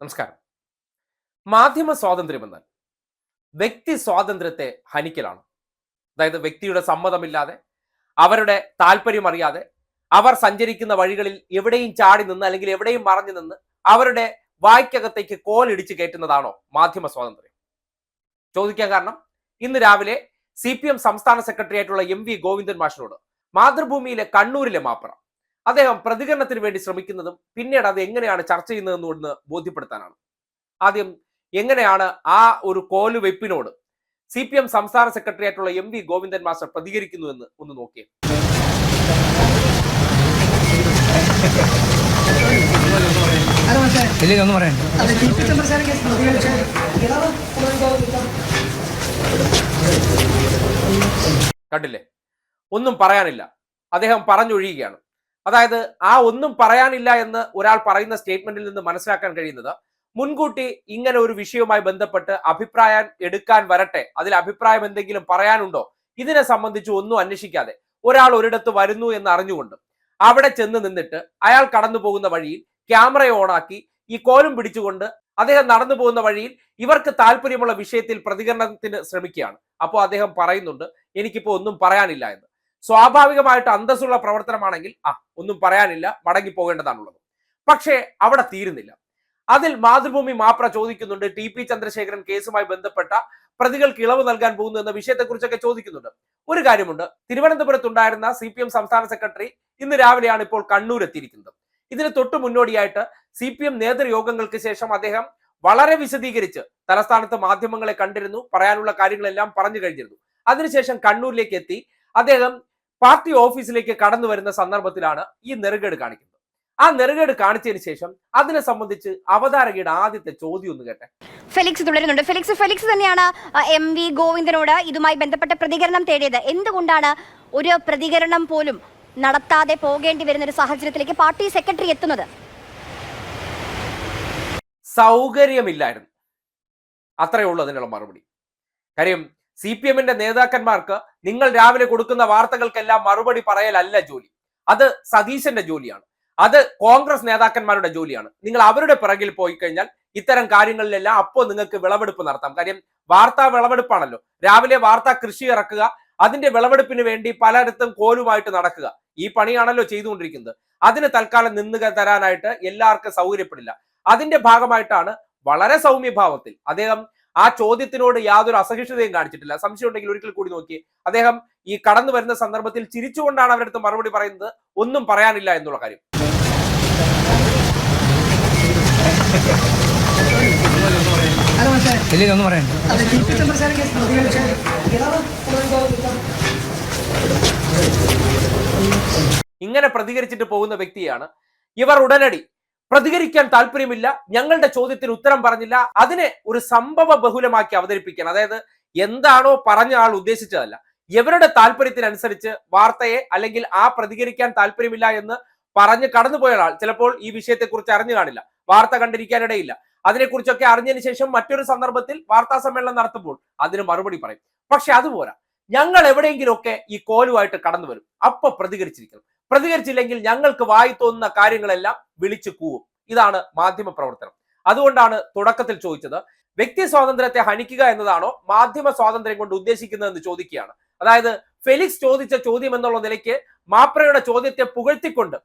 നമസ്കാരം. മാധ്യമ സ്വാതന്ത്ര്യം എന്നാൽ വ്യക്തി സ്വാതന്ത്ര്യത്തെ ഹനിക്കലാണ്. അതായത് വ്യക്തിയുടെ സമ്മതമില്ലാതെ അവരുടെ താല്പര്യം അറിയാതെ അവർ സഞ്ചരിക്കുന്ന വഴികളിൽ എവിടെയും ചാടി നിന്ന് അല്ലെങ്കിൽ എവിടെയും മറഞ്ഞു നിന്ന് അവരുടെ വായ്ക്കകത്തേക്ക് കോലിടിച്ച് കയറ്റുന്നതാണോ മാധ്യമ സ്വാതന്ത്ര്യം? ചോദിക്കാൻ കാരണം ഇന്ന് രാവിലെ സി പി എം സംസ്ഥാന സെക്രട്ടറി ആയിട്ടുള്ള എം വി ഗോവിന്ദൻ മാഷിനോട് മാതൃഭൂമിയിലെ കണ്ണൂരിലെ മാപ്പറ അദ്ദേഹം പ്രതികരണത്തിന് വേണ്ടി ശ്രമിക്കുന്നതും പിന്നീട് അത് എങ്ങനെയാണ് ചർച്ച ചെയ്യുന്നതെന്നും ഒന്ന് ബോധ്യപ്പെടുത്താനാണ്. ആദ്യം എങ്ങനെയാണ് ആ ഒരു കോലുവെപ്പിനോട് സി പി എം സംസ്ഥാന സെക്രട്ടറി ആയിട്ടുള്ള എം വി ഗോവിന്ദൻ മാസ്റ്റർ പ്രതികരിക്കുന്നുവെന്ന് ഒന്ന് നോക്കിയേ. ഇല്ല ഒന്നും പറയണ്ട അത് ടി പി ചന്ദ്രശേഖരൻ കേസ് പ്രതികരിച്ച ഇളവ് പുനരുദ്ധാരണം കണ്ടില്ലേ? ഒന്നും പറയാനില്ല. അദ്ദേഹം പറഞ്ഞൊഴിയുകയാണ്. അതായത് ആ ഒന്നും പറയാനില്ല എന്ന് ഒരാൾ പറയുന്ന സ്റ്റേറ്റ്മെന്റിൽ നിന്ന് മനസ്സിലാക്കാൻ കഴിയുന്നത് മുൻകൂട്ടി ഇങ്ങനെ ഒരു വിഷയവുമായി ബന്ധപ്പെട്ട് അഭിപ്രായം എടുക്കാൻ വരട്ടെ. അതിൽ അഭിപ്രായം എന്തെങ്കിലും പറയാനുണ്ടോ? ഇതിനെ സംബന്ധിച്ച് ഒന്നും അന്വേഷിക്കാതെ ഒരാൾ ഒരിടത്ത് വരുന്നു എന്ന് അറിഞ്ഞുകൊണ്ട് അവിടെ ചെന്ന് നിന്നിട്ട് അയാൾ കടന്നു പോകുന്ന വഴിയിൽ ക്യാമറ ഓണാക്കി ഈ കോലും പിടിച്ചുകൊണ്ട് അദ്ദേഹം നടന്നു പോകുന്ന വഴിയിൽ ഇവർക്ക് താല്പര്യമുള്ള വിഷയത്തിൽ പ്രതികരണത്തിന് ശ്രമിക്കുകയാണ്. അപ്പോൾ അദ്ദേഹം പറയുന്നുണ്ട് എനിക്കിപ്പോ ഒന്നും പറയാനില്ല എന്ന്. സ്വാഭാവികമായിട്ട് അന്തസ്സുള്ള പ്രവർത്തനമാണെങ്കിൽ ആ ഒന്നും പറയാനില്ല മടങ്ങി പോകേണ്ടതാണുള്ളത്. പക്ഷേ അവിടെ തീരുന്നില്ല. അതിൽ മാതൃഭൂമി മാപ്ര ചോദിക്കുന്നുണ്ട് ടി പി ചന്ദ്രശേഖരൻ കേസുമായി ബന്ധപ്പെട്ട പ്രതികൾക്ക് ഇളവ് നൽകാൻ പോകുന്നു എന്ന വിഷയത്തെക്കുറിച്ചൊക്കെ ചോദിക്കുന്നുണ്ട്. ഒരു കാര്യമുണ്ട് തിരുവനന്തപുരത്തുണ്ടായിരുന്ന സി പി എം സംസ്ഥാന സെക്രട്ടറി ഇന്ന് രാവിലെയാണ് ഇപ്പോൾ കണ്ണൂർ എത്തിയിരിക്കുന്നത്. ഇതിന് തൊട്ടു മുന്നോടിയായിട്ട് സി പി എം നേതൃയോഗങ്ങൾക്ക് ശേഷം അദ്ദേഹം വളരെ വിശദീകരിച്ച് തലസ്ഥാനത്ത് മാധ്യമങ്ങളെ കണ്ടിരുന്നു പറയാനുള്ള കാര്യങ്ങളെല്ലാം പറഞ്ഞു കഴിഞ്ഞിരുന്നു. അതിനുശേഷം കണ്ണൂരിലേക്ക് എത്തി അദ്ദേഹം പാർട്ടി ഓഫീസിലേക്ക് കടന്നു വരുന്ന സന്ദർഭത്തിലാണ് ഈ നെറുകേട് കാണിക്കുന്നത്. ആ നെറുകേട് കാണിച്ചതിന് ശേഷം അതിനെ സംബന്ധിച്ച് അവതാരകയുടെ ആദ്യത്തെ ചോദ്യം ഒന്ന് കേട്ടെ. ഫെലിക്സ് തുടരുന്നുണ്ട്. ഫെലിക്സ് ഫെലിക്സ് തന്നെയാണ് എം വി ഗോവിന്ദനോട് ഇതുമായി ബന്ധപ്പെട്ട പ്രതികരണം തേടിയത്. എന്തുകൊണ്ടാണ് ഒരു പ്രതികരണം പോലും നടത്താതെ പോകേണ്ടി വരുന്ന ഒരു സാഹചര്യത്തിലേക്ക് പാർട്ടി സെക്രട്ടറി എത്തുന്നത്? സൗകര്യമില്ലായിരുന്നു. അത്രയേ ഉള്ളൂ അതിനുള്ള മറുപടി. കാര്യം സി പി എമ്മിന്റെ നേതാക്കന്മാർക്ക് നിങ്ങൾ രാവിലെ കൊടുക്കുന്ന വാർത്തകൾക്കെല്ലാം മറുപടി പറയലല്ല ജോലി. അത് സതീശന്റെ ജോലിയാണ്. അത് കോൺഗ്രസ് നേതാക്കന്മാരുടെ ജോലിയാണ്. നിങ്ങൾ അവരുടെ പിറകിൽ പോയി കഴിഞ്ഞാൽ ഇത്തരം കാര്യങ്ങളിലെല്ലാം അപ്പോൾ നിങ്ങൾക്ക് വിളവെടുപ്പ് നടത്താം. കാര്യം വാർത്താ വിളവെടുപ്പാണല്ലോ. രാവിലെ വാർത്താ കൃഷി ഇറക്കുക അതിന്റെ വിളവെടുപ്പിന് വേണ്ടി പലയിടത്തും കോലുമായിട്ട് നടക്കുക. ഈ പണിയാണല്ലോ ചെയ്തുകൊണ്ടിരിക്കുന്നത്. അതിന് തൽക്കാലം നിന്ന് തരാനായിട്ട് എല്ലാവർക്കും സൗകര്യപ്പെടില്ല. അതിന്റെ ഭാഗമായിട്ടാണ് വളരെ സൗമ്യഭാവത്തിൽ അദ്ദേഹം ആ ചോദ്യത്തിനോട് യാതൊരു അസഹിഷ്ണുതയും കാണിച്ചിട്ടില്ല. സംശയം ഉണ്ടെങ്കിൽ ഒരിക്കൽ കൂടി നോക്കി. അദ്ദേഹം ഈ കടന്നു വരുന്ന സന്ദർഭത്തിൽ ചിരിച്ചുകൊണ്ടാണ് അവരുടെ അടുത്ത് മറുപടി പറയുന്നത്. ഒന്നും പറയാനില്ല എന്നുള്ള കാര്യം. ഒന്നും ഇങ്ങനെ പ്രതികരിച്ചിട്ട് പോകുന്ന വ്യക്തിയാണ് ഇവർ ഉടനടി പ്രതികരിക്കാൻ താല്പര്യമില്ല. ഞങ്ങളുടെ ചോദ്യത്തിന് ഉത്തരം പറഞ്ഞില്ല. അതിനെ ഒരു സംഭവ ബഹുലമാക്കി അവതരിപ്പിക്കാൻ അതായത് എന്താണോ പറഞ്ഞ ആൾ ഉദ്ദേശിച്ചതല്ല. ഇവരുടെ താല്പര്യത്തിനനുസരിച്ച് വാർത്തയെ അല്ലെങ്കിൽ ആ പ്രതികരിക്കാൻ താല്പര്യമില്ല എന്ന് പറഞ്ഞ് കടന്നുപോയ ആൾ ചിലപ്പോൾ ഈ വിഷയത്തെക്കുറിച്ച് അറിഞ്ഞു കാണില്ല. വാർത്ത കണ്ടിരിക്കാനിടയില്ല. അതിനെക്കുറിച്ചൊക്കെ അറിഞ്ഞതിന് ശേഷം മറ്റൊരു സന്ദർഭത്തിൽ വാർത്താ സമ്മേളനം നടത്തുമ്പോൾ അതിന് മറുപടി പറയും. പക്ഷെ അതുപോരാ. ഞങ്ങൾ എവിടെയെങ്കിലുമൊക്കെ ഈ കോലുമായിട്ട് കടന്നു വരും അപ്പൊ പ്രതികരിച്ചിരിക്കണം. പ്രതികരിച്ചില്ലെങ്കിൽ ഞങ്ങൾക്ക് വായി തോന്നുന്ന കാര്യങ്ങളെല്ലാം വിളിച്ചു കൂവും. ഇതാണ് മാധ്യമ പ്രവർത്തനം. അതുകൊണ്ടാണ് തുടക്കത്തിൽ ചോദിച്ചത് വ്യക്തി സ്വാതന്ത്ര്യത്തെ ഹനിക്കുക എന്നതാണോ മാധ്യമ സ്വാതന്ത്ര്യം കൊണ്ട് ഉദ്ദേശിക്കുന്നതെന്ന് ചോദിക്കുകയാണ്. അതായത് ഫെലിക്സ് ചോദിച്ച ചോദ്യം എന്നുള്ള നിലയ്ക്ക് മാപ്രയുടെ ചോദ്യത്തെ പുകഴ്ത്തിക്കൊണ്ട്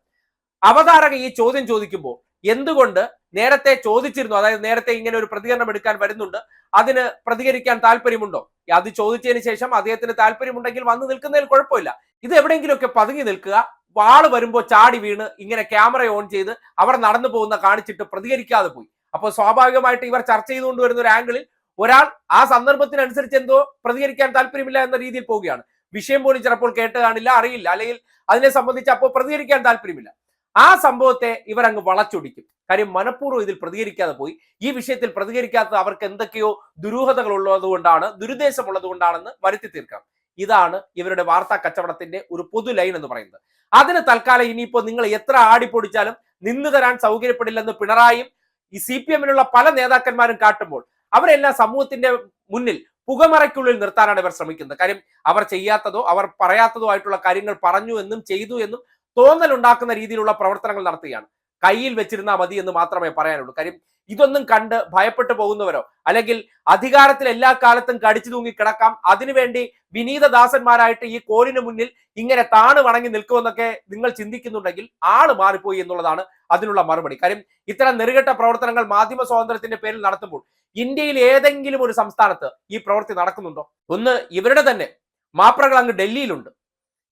അവതാരക ഈ ചോദ്യം ചോദിക്കുമ്പോൾ എന്തുകൊണ്ട് നേരത്തെ ചോദിച്ചിരുന്നു അതായത് നേരത്തെ ഇങ്ങനെ ഒരു പ്രതികരണം എടുക്കാൻ വരുന്നുണ്ട് അതിന് പ്രതികരിക്കാൻ താല്പര്യമുണ്ടോ? അത് ചോദിച്ചതിന് ശേഷം അദ്ദേഹത്തിന് താല്പര്യമുണ്ടെങ്കിൽ വന്ന് നിൽക്കുന്നതിൽ കുഴപ്പമില്ല. ഇത് എവിടെയെങ്കിലുമൊക്കെ പതുങ്ങി നിൽക്കുക വാൾ വരുമ്പോൾ ചാടി വീണ് ഇങ്ങനെ ക്യാമറ ഓൺ ചെയ്ത് അവർ നടന്നു പോകുന്ന കാണിച്ചിട്ട് പ്രതികരിക്കാതെ പോയി. അപ്പോൾ സ്വാഭാവികമായിട്ട് ഇവർ ചർച്ച ചെയ്തുകൊണ്ട് വരുന്ന ഒരു ആംഗിളിൽ ഒരാൾ ആ സന്ദർഭത്തിനനുസരിച്ച് എന്തോ പ്രതികരിക്കാൻ താല്പര്യമില്ല എന്ന രീതിയിൽ പോവുകയാണ്. വിഷയം പോലും ചിലപ്പോൾ കേട്ട് കാണില്ല അറിയില്ല. അല്ലെങ്കിൽ അതിനെ സംബന്ധിച്ച് അപ്പോൾ പ്രതികരിക്കാൻ താല്പര്യമില്ല. ആ സംഭവത്തെ ഇവർ അങ്ങ് വളച്ചൊടിക്കും. കാര്യം മനഃപൂർവം ഇതിൽ പ്രതികരിക്കാതെ പോയി. ഈ വിഷയത്തിൽ പ്രതികരിക്കാത്തത് അവർക്ക് എന്തൊക്കെയോ ദുരൂഹതകൾ ഉള്ളതുകൊണ്ടാണ് ദുരുദ്ദേശമുള്ളത് കൊണ്ടാണെന്ന് വരുത്തി തീർക്കാം. ഇതാണ് ഇവരുടെ വാർത്താ കച്ചവടത്തിന്റെ ഒരു പൊതു ലൈൻ എന്ന് പറയുന്നത്. അതിന് തൽക്കാലം ഇനിയിപ്പോ നിങ്ങൾ എത്ര ആടിപ്പൊടിച്ചാലും നിന്നു തരാൻ സൗകര്യപ്പെടില്ലെന്ന് പിണറായിയും ഈ സി പി എമ്മിലുള്ള പല നേതാക്കന്മാരും കാട്ടുമ്പോൾ അവരെല്ലാം സമൂഹത്തിന്റെ മുന്നിൽ പുകമറയ്ക്കുള്ളിൽ നിർത്താനാണ് ഇവർ ശ്രമിക്കുന്നത്. കാര്യം അവർ ചെയ്യാത്തതോ അവർ പറയാത്തതോ ആയിട്ടുള്ള കാര്യങ്ങൾ പറഞ്ഞു എന്നും ചെയ്തു എന്നും തോന്നലുണ്ടാക്കുന്ന രീതിയിലുള്ള പ്രവർത്തനങ്ങൾ നടത്തുകയാണ്. കയ്യിൽ വെച്ചിരുന്നാൽ മതി എന്ന് മാത്രമേ പറയാനുള്ളൂ. കാര്യം ഇതൊന്നും കണ്ട് ഭയപ്പെട്ടു പോകുന്നവരോ? അല്ലെങ്കിൽ അധികാരത്തിൽ എല്ലാ കാലത്തും കടിച്ചു തൂങ്ങി കിടക്കാം. അതിനുവേണ്ടി വിനീതദാസന്മാരായിട്ട് ഈ കോലിന് മുന്നിൽ ഇങ്ങനെ താണു വണങ്ങി നിൽക്കുമെന്നൊക്കെ നിങ്ങൾ ചിന്തിക്കുന്നുണ്ടെങ്കിൽ ആൾ മാറിപ്പോയി എന്നുള്ളതാണ് അതിനുള്ള മറുപടി. കാര്യം ഇത്തരം നെറുകെട്ട പ്രവർത്തനങ്ങൾ മാധ്യമ സ്വാതന്ത്ര്യത്തിന്റെ പേരിൽ നടത്തുമ്പോൾ ഇന്ത്യയിൽ ഏതെങ്കിലും ഒരു സംസ്ഥാനത്ത് ഈ പ്രവൃത്തി നടക്കുന്നുണ്ടോ? ഒന്ന് ഇവരുടെ തന്നെ മാപ്രകൾ അങ്ങ് ഡൽഹിയിലുണ്ട്.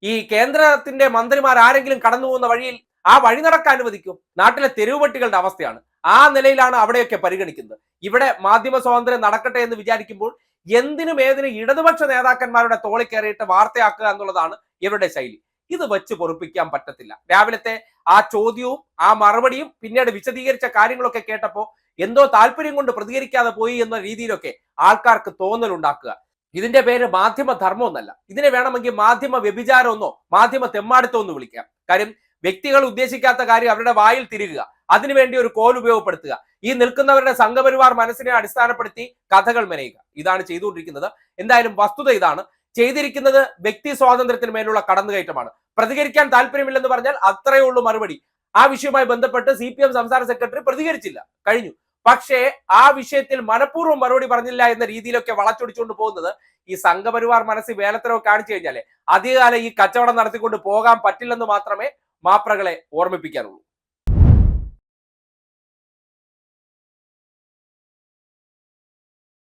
ഈ കേന്ദ്രത്തിന്റെ മന്ത്രിമാർ ആരെങ്കിലും കടന്നു പോകുന്ന വഴിയിൽ ആ വഴി നടക്കാൻ അനുവദിക്കും. നാട്ടിലെ തെരുവുപട്ടികളുടെ അവസ്ഥയാണ്. ആ നിലയിലാണ് അവിടെയൊക്കെ പരിഗണിക്കുന്നത്. ഇവിടെ മാധ്യമ സ്വാതന്ത്ര്യം നടക്കട്ടെ എന്ന് വിചാരിക്കുമ്പോൾ എന്തിനും ഏതിനും ഇടതുപക്ഷ നേതാക്കന്മാരുടെ തോളി കയറിയിട്ട് വാർത്തയാക്കുക എന്നുള്ളതാണ് ഇവരുടെ ശൈലി. ഇത് വെച്ച് പൊറുപ്പിക്കാൻ പറ്റത്തില്ല. രാവിലത്തെ ആ ചോദ്യവും ആ മറുപടിയും പിന്നീട് വിശദീകരിച്ച കാര്യങ്ങളൊക്കെ കേട്ടപ്പോൾ എന്തോ താല്പര്യം കൊണ്ട് പ്രതികരിക്കാതെ പോയി എന്ന രീതിയിലൊക്കെ ആൾക്കാർക്ക് തോന്നലുണ്ടാക്കുക ഇതിന്റെ പേര് മാധ്യമ ധർമ്മം എന്നല്ല. ഇതിനെ വേണമെങ്കിൽ മാധ്യമ വ്യഭിചാരമെന്നോ മാധ്യമ തെമ്മാടിത്തോ എന്ന് വിളിക്കാം. കാര്യം വ്യക്തികൾ ഉദ്ദേശിക്കാത്ത കാര്യം അവരുടെ വായിൽ തിരികുക. അതിനുവേണ്ടി ഒരു കോൽ ഉപയോഗപ്പെടുത്തുക. ഈ നിൽക്കുന്നവരുടെ സംഘപരിവാർ മനസ്സിനെ അടിസ്ഥാനപ്പെടുത്തി കഥകൾ മെനയുക. ഇതാണ് ചെയ്തുകൊണ്ടിരിക്കുന്നത്. എന്തായാലും വസ്തുത ഇതാണ്. ചെയ്തിരിക്കുന്നത് വ്യക്തി സ്വാതന്ത്ര്യത്തിന് മേലുള്ള കടന്നുകയറ്റമാണ്. പ്രതികരിക്കാൻ താല്പര്യമില്ലെന്ന് പറഞ്ഞാൽ അത്രയേ ഉള്ളൂ മറുപടി. ആ വിഷയവുമായി ബന്ധപ്പെട്ട് സി പി എം സംസ്ഥാന സെക്രട്ടറി പ്രതികരിച്ചില്ല. കഴിഞ്ഞു. പക്ഷേ ആ വിഷയത്തിൽ മനഃപൂർവം മറുപടി പറഞ്ഞില്ല എന്ന രീതിയിലൊക്കെ വളച്ചൊടിച്ചുകൊണ്ട് പോകുന്നത് ഈ സംഘപരിവാർ മനസ്സ് വേലത്തരവ് കാണിച്ചു കഴിഞ്ഞാലേ അധികകാലം ഈ കച്ചവടം നടത്തിക്കൊണ്ട് പോകാൻ പറ്റില്ലെന്ന് മാത്രമേ മാപ്രകളെ ഓർമ്മിപ്പിക്കാനുള്ളൂ.